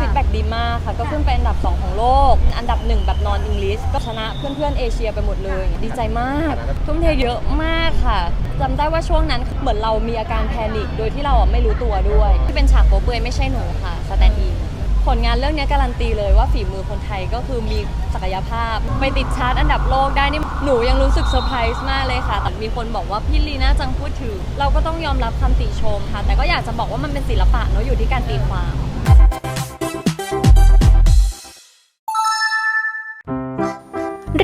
ฟีดแบ็กดีมากค่ะ ก็ขึ้นเป็นอันดับ 2 ของโลก อันดับ 1 แบบนอนอังกฤษก็ชนะเพื่อนๆเอเชียไปหมดเลย ดีใจมาก ทุ่มเทเยอะมากค่ะจำได้ว่าช่วงนั้นเหมือนเรามีอาการแพนิคโดยที่เราอะไม่รู้ตัวด้วย ที่เป็นฉากโป๊เปลือยไม่ใช่หนูค่ะสแตนด์อินผลงานเรื่องนี้การันตีเลยว่าฝีมือคนไทยก็คือมีศักยภาพ ไปติดชาร์ตอันดับโลกได้นี่หนูยังรู้สึกเซอร์ไพรส์มากเลยค่ะ แต่มีคนบอกว่าพี่ลีน่าจังพูดถึง เราก็ต้องยอมรับคำติชมค่ะ แต่ก็อยากจะบอกว่ามันเป็นศิลปะเนาะอยู่ที่การตีความ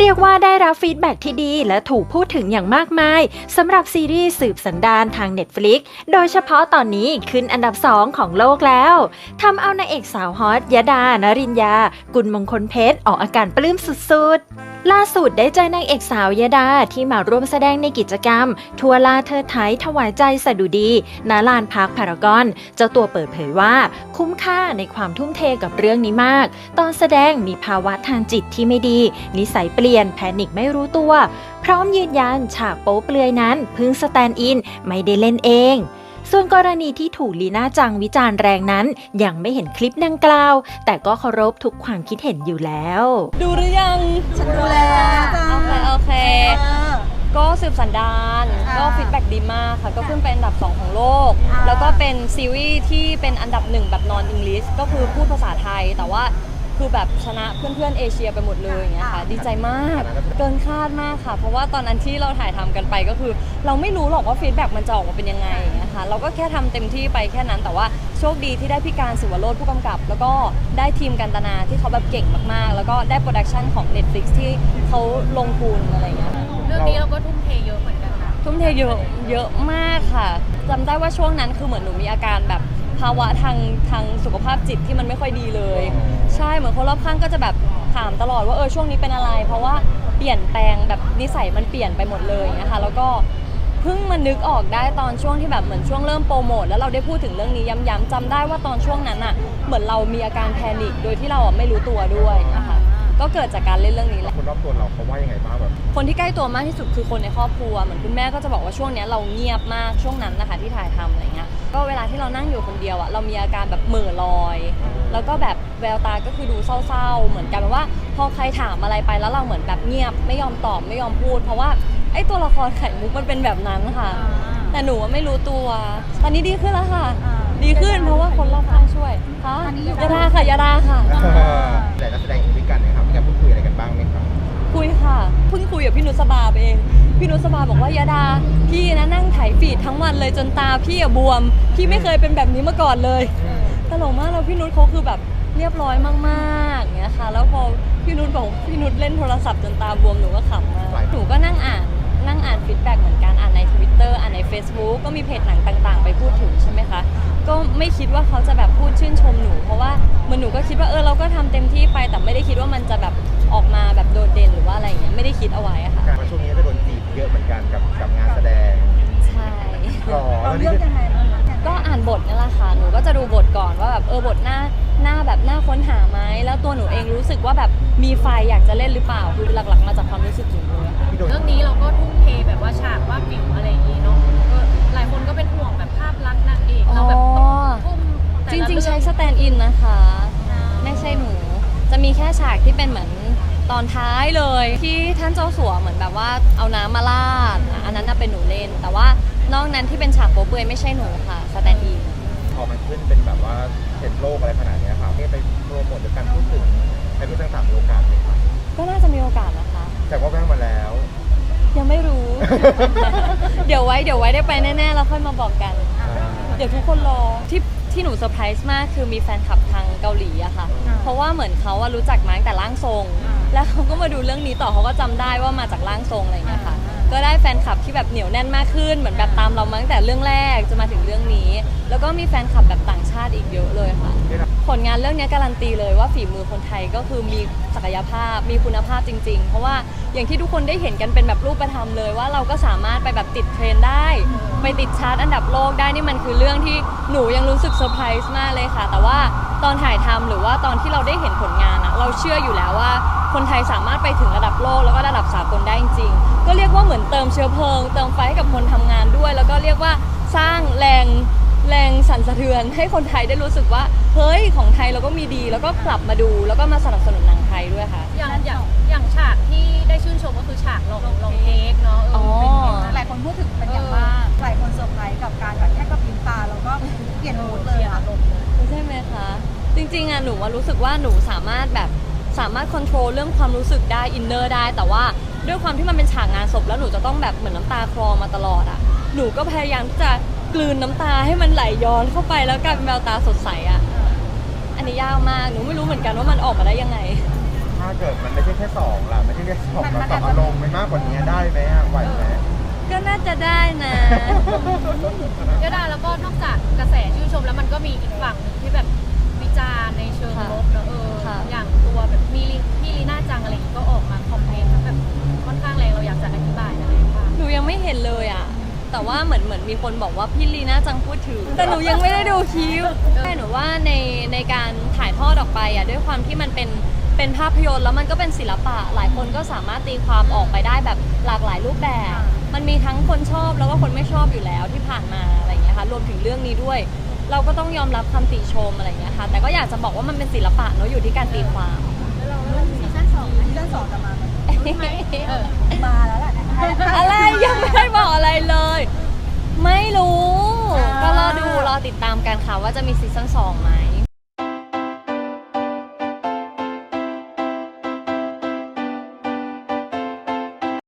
เรียกว่าได้รับฟีดแบ็กที่ดีและถูกพูดถึงอย่างมากมายสำหรับซีรีส์สืบสันดานทาง Netflix โดยเฉพาะตอนนี้ขึ้นอันดับ 2 ของโลกแล้วทำเอานางเอกสาวฮอตยดานรินยา กุลมงคลเพชรออกอาการปลื้มสุดๆ ล่าสุดได้เจอนางเอกสาวยดาที่มาร่วมแสดงในกิจกรรม ทัวร์ลาเธอไทยถวายใจสดุดีณลานพักพารากอน เจ้าตัวเปิดเผยว่า คุ้มค่าในความทุ่มเทกับเรื่องนี้มาก ตอนแสดงมีภาวะทางจิตที่ไม่ดี นิสัยเปลี่ยนแพนิคไม่รู้ตัว พร้อมยืนยันฉากโป๊เปลือยนั้นเพิ่งสแตนด์อินไม่ได้เล่นเอง ส่วนกรณีที่ถูกลีน่าจังวิจารณ์แรงนั้น ยังไม่เห็นคลิปดังกล่าว แต่ก็เคารพทุกความคิดเห็นอยู่แล้ว ดูหรือยังฉันดูแล้วจ้าโอเคโอเคเออก็สืบสันดานอ่าก็ฟีดแบ็กดีมากค่ะ ก็ขึ้นเป็นอันดับ 2 ของโลกอ่าแล้วก็เป็นซีรีส์ที่เป็นอันดับหนึ่งแบบนอนอังกฤษก็คือพูดภาษาไทยแต่ว่า คือแบบชนะเพื่อนๆเอเชียไปหมดเลยอย่างเงี้ยค่ะ ดีใจมาก เกินคาดมากค่ะ เพราะว่าตอนนั้นที่เราถ่ายทำกันไปก็คือ เราไม่รู้หรอกว่าฟีดแบ็กมันจะออกมาเป็นยังไงอย่างเงี้ยค่ะเราก็แค่ทำเต็มที่ไปแค่นั้น แต่ว่าโชคดีที่ได้พี่การสิวโรธผู้กำกับ แล้วก็ได้ทีมกันตนาที่เขาแบบเก่งมากๆ แล้วก็ได้โปรดักชันของ Netflix ที่เขาลงทุนอะไรอย่างเงี้ยเรื่องนี้เราก็ทุ่มเทเยอะเหมือนกันนะทุ่มเทเยอะเยอะมากค่ะจำได้ว่าช่วงนั้นคือเหมือนหนูมีอาการแบบ ภาวะทางทางสุขภาพจิตที่มันไม่ค่อยดีเลย ใช่เหมือนคนรอบข้างก็จะแบบถามตลอดว่าเออช่วงนี้เป็นอะไร เพราะว่าเปลี่ยนแปลงแบบนิสัยมันเปลี่ยนไปหมดเลยอย่างเงี้ยค่ะแล้วก็เพิ่งมานึกออกได้ตอนช่วงที่แบบเหมือนช่วงเริ่มโปรโมทแล้วเราได้พูดถึงเรื่องนี้ย้ำๆจำได้ว่าตอนช่วงนั้นอะเหมือนเรามีอาการแพนิคโดยที่เราอะไม่รู้ตัวด้วยนะคะ ก็เกิดจากการเล่นเรื่องนี้แหละ คนรอบตัวเราเขาว่ายังไงบ้างแบบคนที่ใกล้ตัวมากที่สุดคือคนในครอบครัวเหมือนคุณแม่ก็จะบอกว่าช่วงเนี้ยเราเงียบมากช่วงนั้นนะคะที่ถ่ายทำอะไรเงี้ยก็เวลาที่เรานั่งอยู่คนเดียวอะเรามีอาการแบบเหม่อลอย แล้วก็แบบแววตาก็คือดูเศร้าๆ เหมือนกันว่า พอใครถามอะไรไปแล้วเราเหมือนแบบเงียบ ไม่ยอมตอบไม่ยอมพูด เพราะว่าไอ้ตัวละครไข่มุกมันเป็นแบบนั้นค่ะ แต่หนูอะไม่รู้ตัว ตอนนี้ดีขึ้นแล้วค่ะ อ่า ดีขึ้นเพราะว่าคนรอบข้างช่วยค่ะตอนนี้อยู่ ยาดาค่ะยาดาค่ะ แต่นักแสดงเองด้วยกันเนะครับ ครับคุยค่ะ เพิ่งคุยกับพี่นุสบาไปเอง พี่นุสบาบอกว่ายาดา พี่นะนั่งไถฟีดทั้งวันเลยจนตาพี่อะบวม พี่ไม่เคยเป็นแบบนี้มาก่อนเลย ตลกมากแล้วพี่นุชเขาคือแบบเรียบร้อยมากๆอย่างเงี้ยค่ะ แล้วพอพี่นุชบอกพี่นุชเล่นโทรศัพท์จนตาบวมหนูก็ขำมากหนูก็นั่งอ่านนั่งอ่านฟีดแบ็กเหมือนกันอ่านใน Twitter อ่านใน Facebook ก็มีเพจหนังต่างๆ ไปพูดถึงใช่ไหมคะ ก็ไม่คิดว่าเขาจะแบบพูดชื่นชมหนู เพราะว่าเหมันหนูก็คิดว่าเออเราก็ทำเต็มที่ไปแต่ไม่ได้คิดว่ามันจะแบบออกมาแบบ คิดเอาไว้อะค่ะ การมาช่วงนี้จะโดนจีบเยอะเหมือนกันกับกับงานแสดงใช่หรอเราแล้วเลืนี่อกคือยังไงบ้างคะก็อ่านบทนั่นแหละค่ะ หนูก็จะดูบทก่อนว่าแบบเออบทหน้าหน้าแบบหน้าค้นหาไหมแล้วตัวหนูเองรู้สึกว่าแบบมีไฟอยากจะเล่นหรือเปล่า คือหลักๆมาจากความรู้สึกหนูเลยค่ะที่โดนเรื่องนี้เราก็ทุ่มเทแบบว่าฉากว่าผิวอะไรอย่างนี้เนาะก็หลายคนก็เป็นห่วงแบบภาพลักษณ์นางเอกเราแบบต้องทุ่มแต่จละริง ๆ ใช้เอสแตนด์อินนะคะ ไม่ใช่หนู จะมีแค่ฉากที่เป็นเหมือน ตอนท้ายเลยที่ท่านเจ้าสัวเหมือนแบบว่าเอาน้ำมาลาดอะอันนั้นน่ะเป็นหนูเล่น แต่ว่านอกนั้นที่เป็นฉากโป๊เปลือยไม่ใช่หนูค่ะสแตนด์อิน พอมันขึ้นเป็นแบบว่าเห็นโลกอะไรขนาดเนี้ยครับที่ไปโปรโมทหรือการพูดถึงให้ผู้ต่างๆมีโอกาสไหมครับก็น่าจะมีโอกาสนะคะ แต่ว่าแว่งมาแล้ว ยังไม่รู้ เดี๋ยวไว้เดี๋ยวไว้ได้ไปแน่ๆแล้วค่อยมาบอกกัน เดี๋ยวทุกคนรอที่ที่หนูเซอร์ไพรส์มากคือมีแฟนคลับทางเกาหลีอะค่ะอ่าเพราะว่าเหมือนเขาอะรู้จักมาตั้งแต่ร่างทรง อ่า แล้วเขาก็มาดูเรื่องนี้ต่อเขาก็จำได้ว่ามาจากร่างทรงอะไรอย่างเงี้ยค่ะอ่าก็ได้แฟนคลับที่แบบเหนียวแน่นมากขึ้นเหมือนแบบตามเรามาตั้งแต่เรื่องแรกจะมาถึงเรื่องนี้ แล้วก็มีแฟนคลับแบบต่างชาติอีกเยอะเลยค่ะ ได้รับผลงานเรื่องนี้การันตีเลยว่าฝีมือคนไทยก็คือมีศักยภาพมีคุณภาพจริง ๆ เพราะว่าอย่างที่ทุกคนได้เห็นกันเป็นแบบรูปธรรมเลยว่าเราก็สามารถไปแบบติดเทรนด์ได้ ไปติดชาร์ตอันดับโลกได้นี่มันคือเรื่องที่หนูยังรู้สึกเซอร์ไพรส์มากเลยค่ะ แต่ว่าตอนถ่ายทำหรือว่าตอนที่เราได้เห็นผลงานอะเราเชื่ออยู่แล้วว่า คนไทยสามารถไปถึงระดับโลกแล้วก็ระดับสากลได้จริงๆก็เรียกว่าเหมือนเติมเชื้อเพลิง เติมไฟให้กับคนทำงานด้วย แล้วก็เรียกว่าสร้างแรงแรงสั่นสะเทือน ให้คนไทยได้รู้สึกว่าเฮ้ยของไทยเราก็มีดี แล้วก็กลับมาดู แล้วก็มาสนับสนุนหนังไทยด้วยค่ะ อย่างอย่างอย่างฉากที่ได้ชื่นชมก็คือฉากลงลงเค้กเนาะเออเป็นไงบ้างหลายคนพูดถึงเป็นอย่างมากหลายคนเซอร์ไพรส์กับการแบบแค่กระพริบตาแล้วก็เปลี่ยนมูดเลยอะใช่ไหมคะจริงๆอะหนูว่ารู้สึกว่าหนูสามารถแบบ สามารถควบคุมเรื่องความรู้สึกได้อินเนอร์ได้ แต่ว่าด้วยความที่มันเป็นฉากงานศพแล้วหนูจะต้องแบบเหมือนน้ำตาคลอมาตลอดอะหนูก็พยายามที่จะกลืนน้ำตาให้มันไหลย้อนเข้าไปแล้วกลายเป็นแววตาสดใสอะอันนี้ยากมากหนูไม่รู้เหมือนกันว่ามันออกมาได้ยังไง ถ้าเกิดมันไม่ใช่แค่สองล่ะไม่ใช่แค่สองมันต่ออารมณ์ไปมากกว่านี้ได้ไหมอะไหวไหมก็น่าจะได้นะยดาแล้วก็นอกจากกระแสชื่นชมแล้วมันก็มีอีกฝั่งหนึ่งที่แบบวิจารณ์ในเชิงลบเนอะเออค่ะอย่าง แต่ว่าเหมือนเหมือนมีคนบอกว่าพี่ลีน่าจังพูดถึง แต่หนูยังไม่ได้ดูคลิปใช่หนูว่าในในการถ่ายทอดออกไปอะด้วยความที่มันเป็นเป็นภาพยนตร์แล้วมันก็เป็นศิลปะ หลายคนก็สามารถตีความออกไปได้แบบหลากหลายรูปแบบ มันมีทั้งคนชอบแล้วก็คนไม่ชอบอยู่แล้วที่ผ่านมาอะไรอย่างเงี้ยค่ะรวมถึงเรื่องนี้ด้วย เราก็ต้องยอมรับคำติชมอะไรอย่างเงี้ยค่ะแต่ก็อยากจะบอกว่ามันเป็นศิลปะเนอะอยู่ที่การตีความ นสองซีซั่นสองจะมาไหมเออมาแล้วแหละอะไรยังไม่ได้บอกอะไรเลย ไม่รู้อ่าก็รอดูรอติดตามกันค่ะว่าจะมีซีซั่นสองไหม